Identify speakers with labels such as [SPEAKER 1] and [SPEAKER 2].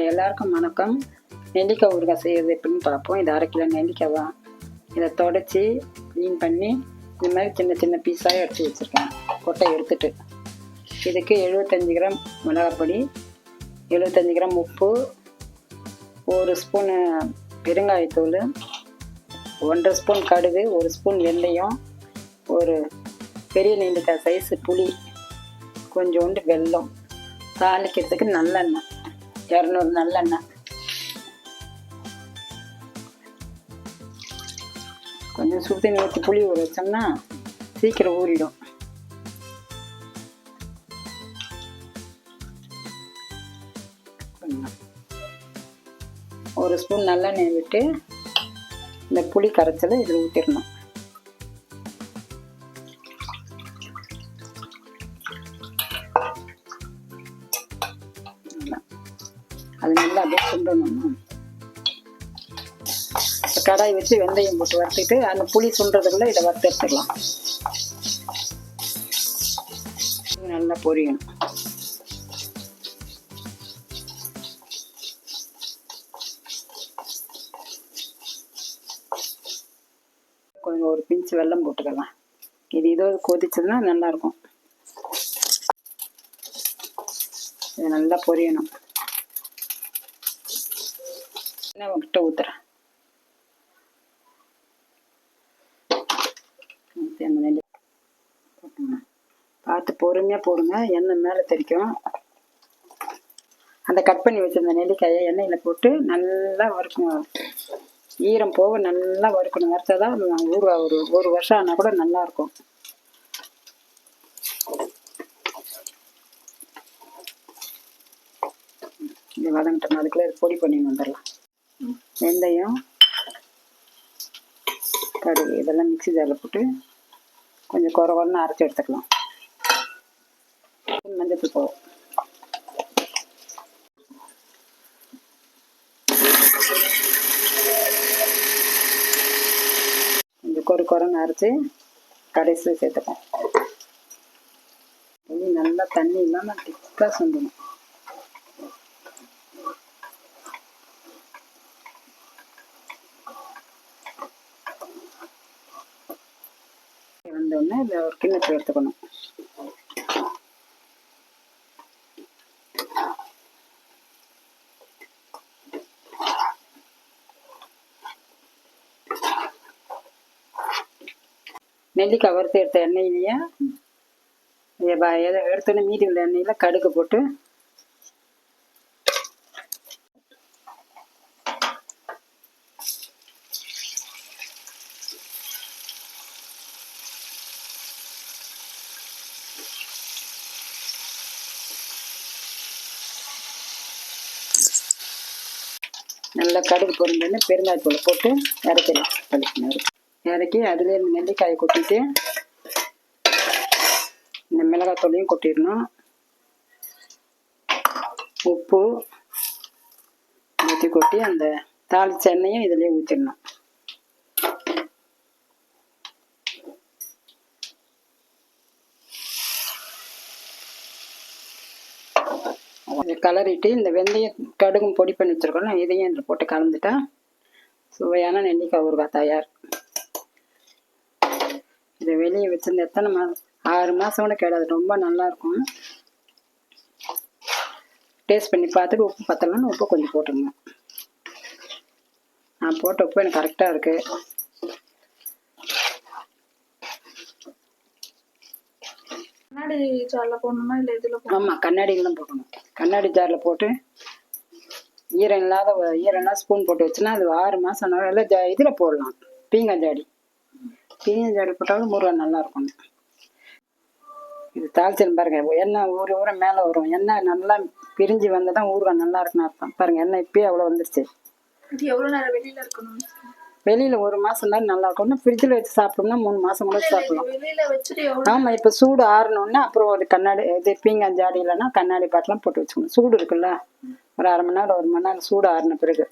[SPEAKER 1] எல்லாருக்கும் வணக்கம். நெல்லிக்காய் ஊறுகாய் செய்யறது எப்படின்னு பார்ப்போம். இது அரை கிலோ நெல்லிக்காய் தான் இதை தொடச்சி க்ளீன் பண்ணி இந்த மாதிரி சின்ன சின்ன பீஸாக எடுத்து வச்சுருக்கேன். கொட்டை எடுத்துட்டு. இதுக்கு எழுபத்தஞ்சி கிராம் மிளகாப்பொடி எழுபத்தஞ்சி கிராம் உப்பு ஒரு ஸ்பூனு பெருங்காயத்தூள் ஒன்றரை ஸ்பூன் கடுகு ஒரு ஸ்பூன் வெந்தயம் ஒரு பெரிய நெல்லிக்காய் சைஸு புளி கொஞ்சோண்டு வெல்லம் தாளிக்கிறதுக்கு நல்லெண்ணெய். இரநூறு நல்லெண்ணெய். கொஞ்சம் சுடு தண்ணி ஊற்றி புளி ஊற வச்சோம்னா சீக்கிரம் ஊறிடும். ஒரு ஸ்பூன் நல்லெண்ணெய் விட்டு இந்த புளி கரைச்சலை இதில் ஊற்றிடணும் அப்படியே சுண்டணும் கடாய் வச்சு வெந்தயம் போட்டு வறுத்துட்டு அந்த புளி சுண்டுறதுக்குள்ள இதை வறுத்து எடுத்துக்கலாம். நல்லா பொரியணும். கொஞ்சம் ஒரு பிஞ்சு வெல்லம் போட்டுக்கலாம். இது இதோ கொதிச்சதுன்னா நல்லாயிருக்கும் இது நல்லா பொரியணும். நான் உங்ககிட்ட ஊத்துறேன் அந்த நெல்லி பார்த்து பொறுமையாக போடுங்க எண்ணெய் மேலே தெரிக்கும் அந்த கட் பண்ணி வச்சிருந்த நெல்லிக்காயை எண்ணெயில் போட்டு நல்லா வறுக்கணும் ஈரம் போக நல்லா வறுக்கணும் வறுத்தா தான் ஊறுகாய் ஒரு ஒரு வருஷம் ஆனால் கூட நல்லா இருக்கும் இது வதங்கிட்டோம் அதுக்குள்ளே பொடி பண்ணி வந்துடலாம் வெந்தயம் கடுகு இதெல்லாம் மிக்ஸி ஜாரில் போட்டு கொஞ்சம் குறை குறைன்னு அரைச்சி எடுத்துக்கலாம். மஞ்சள் போகும் கொஞ்சம் கொறு குறைன்னு அரைச்சி கடைசியில் சேர்த்துப்போம் நல்லா தண்ணி இல்லாமல் திக்காக சொந்தணும் வந்தோடனே இந்த ஒரு கிண்ணத்தில் எடுத்துக்கணும். நெல்லிக்காய் வறுத்து எடுத்த எண்ணெயிலேயே எடுத்தோன்னே மீதி உள்ள எண்ணெயில் கடுகு போட்டு நல்லா கடுகு பொரிஞ்சோடனே பெருங்காயத்தூள் போட்டு இறக்கிடலாம் பழுக்கினார் இறக்கி அதுலேயே நெல்லிக்காயை கொட்டிட்டு இந்த மிளகாத்தூளையும் கொட்டிடணும். உப்பு ஊற்றி கொட்டி அந்த தாளிச்செண்ணையும் எண்ணெயும் ஊற்றிடணும் அதை கலரிட்டு இந்த வெந்தயம் கடுகும் பொடி பண்ணி வச்சிருக்கோம் இதையும் இதில் போட்டு கலந்துட்டா சுவையான நெல்லிக்காய் ஊறுகாய் தயார். இதை வெளியே வச்சிருந்த எத்தனை மாதம் ஆறு மாதம் கூட கிடையாது ரொம்ப நல்லா இருக்கும். டேஸ்ட் பண்ணி பார்த்துட்டு உப்பு பத்தலன்னு உப்பு கொஞ்சம் போட்டுருங்க. நான் போட்ட உப்பு எனக்கு கரெக்டாக இருக்கு.
[SPEAKER 2] கண்ணாடி ஜார்ல போடணுமா இல்ல இதுல
[SPEAKER 1] ஆமாம் கண்ணாடியில் தான் போடணும். கண்ணாடி ஜாரில் போட்டு ஈரம் இல்லாத ஒரு- ஈரம் ஸ்பூன் போட்டு வச்சுன்னா அது ஆறு மாதம் இல்லை ஜ இதில் போடலாம். பீங்கஞ்சாடி பீங்கஞ்சாடி போட்டாலும் முருகன் நல்லா இருக்கும் இது தாளிச்சல் பாருங்க. எண்ணெய் ஊற ஊற மேலே வரும். எண்ணெய் நல்லா பிரிஞ்சு வந்தால் தான் ஊறுகாய் நல்லா இருக்குன்னு அர்த்தம். பாருங்கள் எண்ணெய் இப்பயே அவ்வளோ வந்துருச்சு.
[SPEAKER 2] எவ்வளோ நேரம் வெளியில் இருக்கணும்?
[SPEAKER 1] வெளியில் ஒரு மாதம் தான் நல்லா இருக்கும் ஃப்ரிட்ஜில் வச்சு சாப்பிட்டோம்னா மூணு மாதம் கூட சாப்பிடலாம். ஆமாம் இப்போ சூடு ஆறணுன்னா அப்புறம் ஒரு கண்ணாடி இது பீங்காஞ்சாடி இல்லைன்னா கண்ணாடி பாட்டிலாம் போட்டு வச்சுக்கணும். சூடு இருக்குல்ல? ஒரு அரை மணி நேரம் ஒரு மணி நேரம் சூடு ஆறின பிறகு.